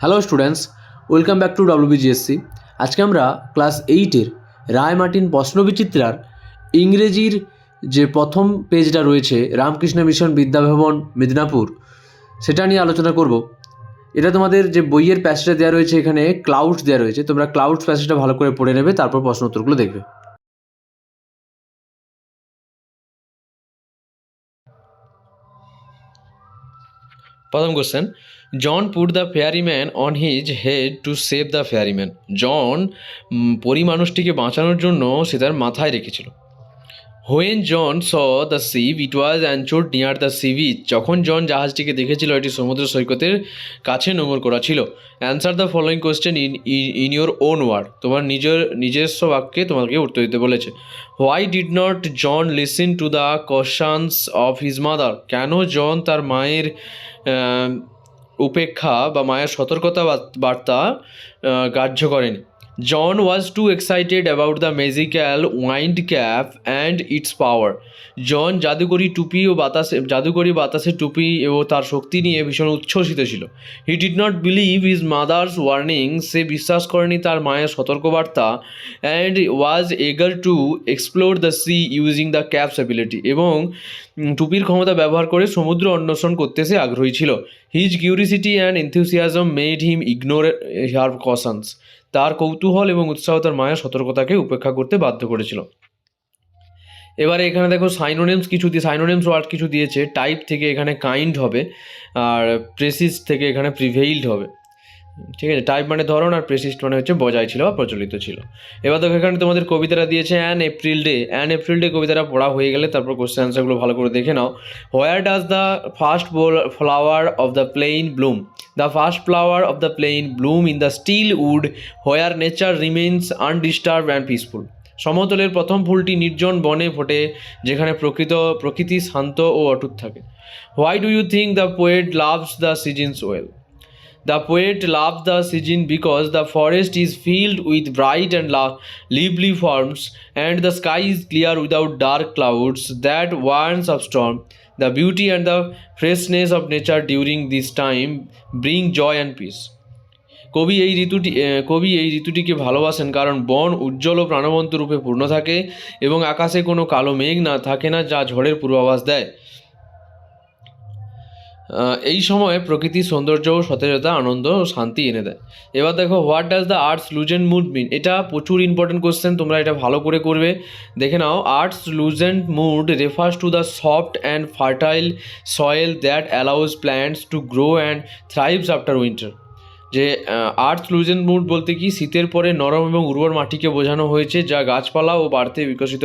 Hello students welcome back to WBGSC আজকে আমরা class এইটের রায় মার্টিন প্রশ্নবিচিত্রার ইংরেজির যে প্রথম পেজটা রয়েছে, রামকৃষ্ণ মিশন বিদ্যাভবন, মেদিনীপুর, সেটা নিয়ে আলোচনা করব। এটা তোমাদের যে বইয়ের প্যাসেজটা দেওয়া রয়েছে এখানে ক্লাউডস দেওয়া রয়েছে। তোমরা ক্লাউডস প্যাসেজটা ভালো করে পড়ে নেবে, তারপর প্রশ্ন উত্তরগুলো দেখবে। প্রথম question John put the fairy man on his head to save the fairy man John পরিমানুষটিকে বাঁচানোর জন্য সে তার মাথায় রেখেছিল। When John saw the ship it was anchor near the sea beach যখন জন জাহাজটিকে দেখেছিল, এটি সমুদ্র সৈকতের কাছে নোঙর করা ছিল। Answer the following question in in your own word তোমার নিজের, নিজস্ব বাক্যে তোমাকে উত্তর দিতে বলেছে। Why did not John listen to the questions of his mother কেন জন তার মায়ের উপেক্ষা বা মায়ের সতর্কতা বার্তা গ্রাহ্য করেনি? John was too excited about the magical wind cap and its power John জাদুকরি টুপি ও বাতাসে, জাদুকরি বাতাসের টুপি ও তার শক্তি নিয়ে ভীষণ উচ্ছ্বসিত ছিল। He did not believe his mother's warning সে বিশ্বাস করেনি তার মায়ের সতর্কবার্তা and was eager to explore the sea using the cap's ability এবং টুপির ক্ষমতা ব্যবহার করে সমুদ্র অন্বেষণ করতে সে আগ্রহী ছিল। His curiosity and enthusiasm made him ignore her cautions তার কৌতূহল এবং উৎসাহ তার মায়ের সতর্কতাকে উপেক্ষা করতে বাধ্য করেছিল। এবারে এখানে দেখো সাইনোনেমস কিছু দিয়ে সাইনোনেমস ওয়ার্ড কিছু দিয়েছে। টাইপ থেকে এখানে কাইন্ড হবে, আর প্রেসিস থেকে এখানে প্রিভেইল্ড হবে। ঠিক আছে টাইপ মানে ধরন আর প্রেসিস্ট মানে হচ্ছে বজায় ছিল বা প্রচলিত ছিল। এবার দেখো, এখানে তোমাদের কবিতাটা দিয়েছে an April day an April day কবিতাটা পড়া হয়ে গেলে তারপর কোশ্চেন অ্যান্সারগুলো ভালো করে দেখে নাও। Where does the first flower of the plain bloom the first flower of the plain bloom in the still wood where nature remains undisturbed and peaceful সমতলের প্রথম ফুলটি নির্জন বনে ফোটে, যেখানে প্রকৃত, প্রকৃতি শান্ত ও অটুট থাকে। Why do you think the poet loves the seasons well the poet love the season because the forest is filled with bright and lively forms and the sky is clear without dark clouds that warns of storm the beauty and the freshness of nature during this time bring joy and peace কবি এই ঋতুটি কবি এই ঋতুটিকে ভালোবাসেন কারণ বন উজ্জ্বল ও প্রাণবন্ত রূপে পূর্ণ থাকে এবং আকাশে কোনো কালো মেঘ না থাকে না যা ঝড়ের পূর্বাভাস দেয়। এই সময়ে প্রকৃতির সৌন্দর্য সতেজতা, আনন্দ ও শান্তি এনে দেয়। এবার দেখো what does the earth's loosened mood mean এটা প্রচুর ইম্পর্টেন্ট কোশ্চেন তোমরা এটা ভালো করে করবে। দেখে নাও earth's loosened mood refers to the soft and fertile soil that allows plants to grow and thrives after winter যে আর্থ লুজেন মুড বলতে কি, শীতের পরে নরম এবং উর্বর মাটিকে বোঝানো হয়েছে, যা গাছপালা ও বাড়তে বিকশিত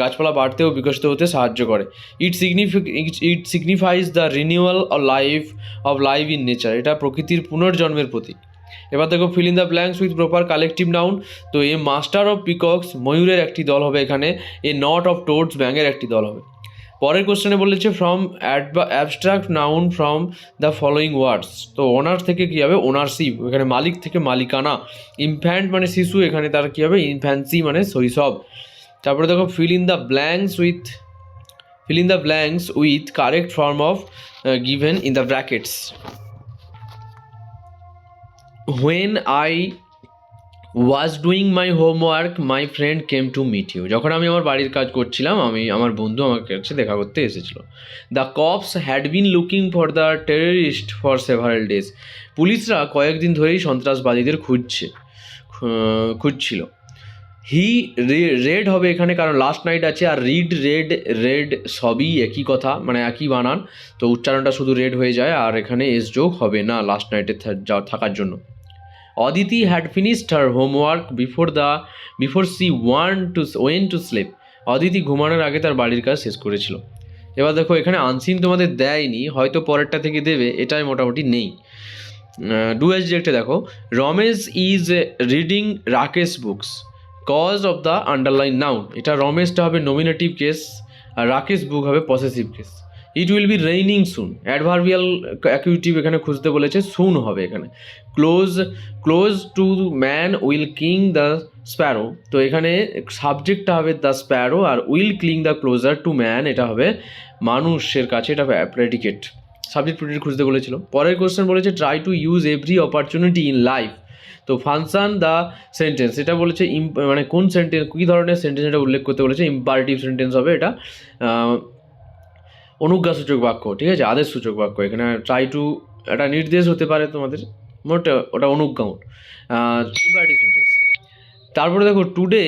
গাছপালা বাড়তে ও বিকশিত হতে সাহায্য করে। It সিগনিফিক it signifies the renewal of life of life in nature এটা প্রকৃতির পুনর্জন্মের প্রতীক। এবার দেখো fill in the blanks with proper collective noun তো এ মাস্টার অফ পিকক্স ময়ূরের একটি দল হবে এখানে, এ নট অফ টোডস ব্যাঙের একটি দল হবে। পরের কোশ্চেনে বলেছে from abstract noun from the following words তো ওনার থেকে কী হবে? ওনারশিপ এখানে মালিক থেকে মালিকানা। ইনফ্যান্ট মানে শিশু, এখানে তার কী হবে? ইনফ্যান্সি মানে শৈশব। তারপরে দেখো fill in the blanks with fill in the blanks with correct form of given in the brackets brackets. When i doing my homework my friend came to meet you. যখন আমি আমার বাড়ির কাজ করছিলাম, আমি আমার বন্ধু আমার কাছে দেখা করতে এসেছিল। The cops had been looking for the terrorist for several days পুলিশরা কয়েকদিন ধরেই সন্ত্রাসবাদীদের খুঁজছে খুঁজছিল। হি রেড হবে এখানে কারণ লাস্ট নাইট আছে, আর রিড রেড রেড সবই একই কথা মানে একই বানান। তো উচ্চারণটা শুধু রেড হয়ে যায়, আর এখানে এস যোগ হবে না লাস্ট নাইটে থাকার জন্য। Aditi had finished her homework before the before she one to went to sleep Aditi ঘুমানোর আগে তার বাড়ির কাজ শেষ করেছিল। এবার দেখো, এখানে আনসিন তোমাদের দেয়নি, হয়তো পরেরটা থেকে দেবে, এটাই মোটামুটি নেই। ডু এস ডিরেক্টে দেখো, Ramesh is reading Rakesh books cause of the underline noun এটা রমেশটা হবে নমিনেটিভ কেস আর রাকেশ বুক হবে possessive case it will be raining soon adverbial accusative এখানে খুঁজতে বলেছে সুন হবে এখানে। Close close to man will cling the sparrow তো এখানে সাবজেক্টটা হবে the sparrow R will cling the closer to man এটা হবে মানুষের কাছে, এটা প্রেডিকেট সাবজেক্ট প্রিডিক্ট খুঁজতে বলেছিল। পরের কোশ্চেন বলেছে try to use every opportunity in life তো ফাংশন দ্য সেন্টেন্স এটা বলেছে মানে কোন সেন্টেন্স কী ধরনের সেন্টেন্স এটা উল্লেখ করতে বলেছে ইম্পারেটিভ সেন্টেন্স হবে এটা। অনুজ্ঞাসূচক বাক্য, ঠিক আছে? আদেশ সূচক বাক্য। এখানে ট্রাই টু একটা নির্দেশ হতে পারে তোমাদের, মোট ওটা অনুজ্ঞা সেন্টেন্স তারপরে দেখো today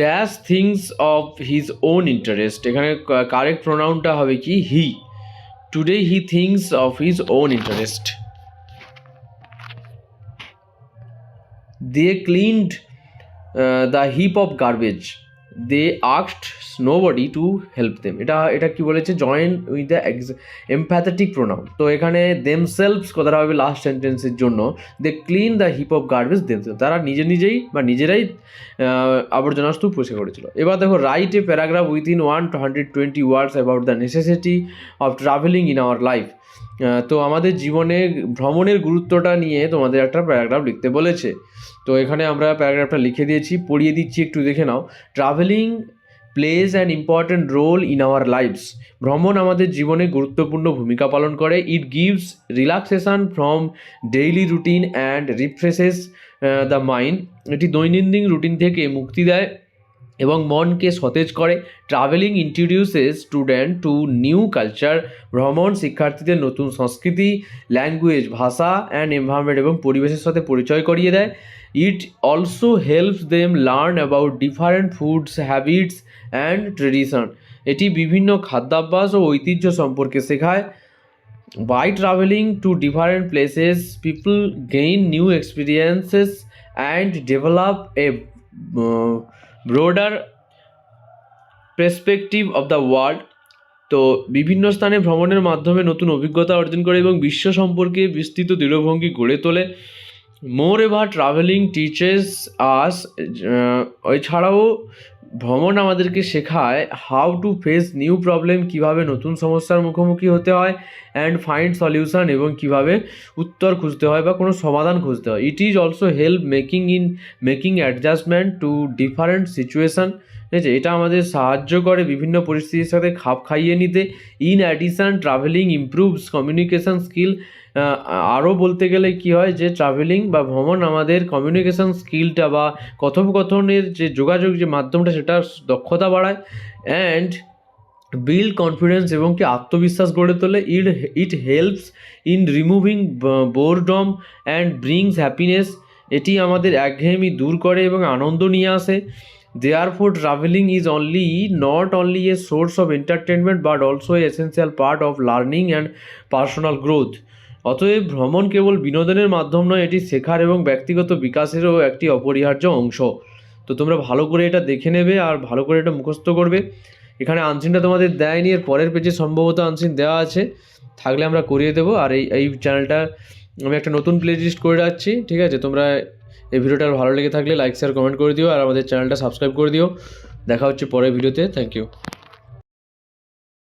dash thinks of his own interest এখানে কারেক্ট প্রোনাউনটা হবে কি? He today he thinks of his own interest they cleaned the heap of garbage they আক্সড nobody to help them এটা এটা কি বলেছে? Join with the emphatic pronoun তো এখানে দেমসেলভস কথাটা হবে লাস্ট সেন্টেন্সের জন্য। They clean the heap of garbage themselves তারা নিজে নিজেই বা নিজেরাই আবর্জনা স্তূপ পরিষ্কার করেছিল। এবার দেখো write a paragraph within one two hundred twenty words about the necessity of travelling in our life তো আমাদের জীবনে ভ্রমণের গুরুত্বটা নিয়ে তোমাদের একটা প্যারাগ্রাফ লিখতে বলেছে। তো এখানে আমরা প্যারাগ্রাফটা লিখে দিয়েছি, পড়িয়ে দিচ্ছি একটু দেখে নাও। Travelling plays an important role in our lives ভ্রমণ আমাদের জীবনে গুরুত্বপূর্ণ ভূমিকা পালন করে। It gives relaxation from daily routine and refreshes the mind এটি দৈনন্দিন রুটিন থেকে মুক্তি দেয়। এবং মনকে সতেজ করে। Travelling introduces student to new culture ভ্রমণ শিক্ষার্থীদের নতুন সংস্কৃতি ল্যাঙ্গুয়েজ ভাষা অ্যান্ড এনভায়রনমেন্ট এবং পরিবেশের সাথে পরিচয় করিয়ে দেয়। It also helps them learn about different foods habits and tradition এটি বিভিন্ন খাদ্যাভ্যাস ও ঐতিহ্য সম্পর্কে শেখায়। By travelling to different places people gain new experiences and develop a broader perspective of the world তো বিভিন্ন স্থানে ভ্রমণের মাধ্যমে নতুন অভিজ্ঞতা অর্জন করে এবং বিশ্ব সম্পর্কে বিস্তৃত দৃঢ়ভঙ্গি গড়ে তোলে। Moreover travelling teaches us এছাড়াও ভ্রমণ আমাদেরকে শেখায় how to face new problem কীভাবে নতুন সমস্যার মুখোমুখি হতে হয় অ্যান্ড ফাইন্ড সলিউশন এবং কীভাবে উত্তর খুঁজতে হয় বা কোনো সমাধান খুঁজতে হয়। It is also help making in making adjustment to different situation ঠিক আছে? এটা আমাদের সাহায্য করে বিভিন্ন পরিস্থিতির সাথে খাপ খাইয়ে নিতে। In addition travelling improves communication skill আরও বলতে গেলে কি হয় যে ট্রাভেলিং বা ভ্রমণ আমাদের কমিউনিকেশন স্কিলটা বা কথোপকথনের যে যোগাযোগ যে মাধ্যমটা সেটার দক্ষতা বাড়ায় অ্যান্ড বিল্ড কনফিডেন্স এবং কি আত্মবিশ্বাস গড়ে তোলে। It it helps in removing boredom and brings happiness এটি আমাদের একঘেয়েমি দূর করে এবং আনন্দ নিয়ে আসে। Therefore travelling is only not only a source of entertainment but also essential part of learning and personal growth অতএব ভ্রমণ কেবল বিনোদনের মাধ্যম নয়, এটি শেখার এবং ব্যক্তিগত বিকাশেরও একটি অপরিহার্য অংশ। তো তোমরা ভালো করে এটা দেখে নেবে আর ভালো করে এটা মুখস্থ করবে। এখানে আনসিনটা তোমাদের দেয়নি, এর পরের পেজে সম্ভবত আনসিন দেওয়া আছে। থাকলে আমরা করিয়ে দেবো। আর এই এই চ্যানেলটা আমি একটা নতুন প্লে লিস্ট করে রাখছি, ঠিক আছে? তোমরা এই ভিডিওটা ভালো লেগে থাকলে লাইক শেয়ার কমেন্ট করে দিও। আর আমাদের চ্যানেলটা সাবস্ক্রাইব করে দিও। দেখা হচ্ছে পরের ভিডিওতে। Thank you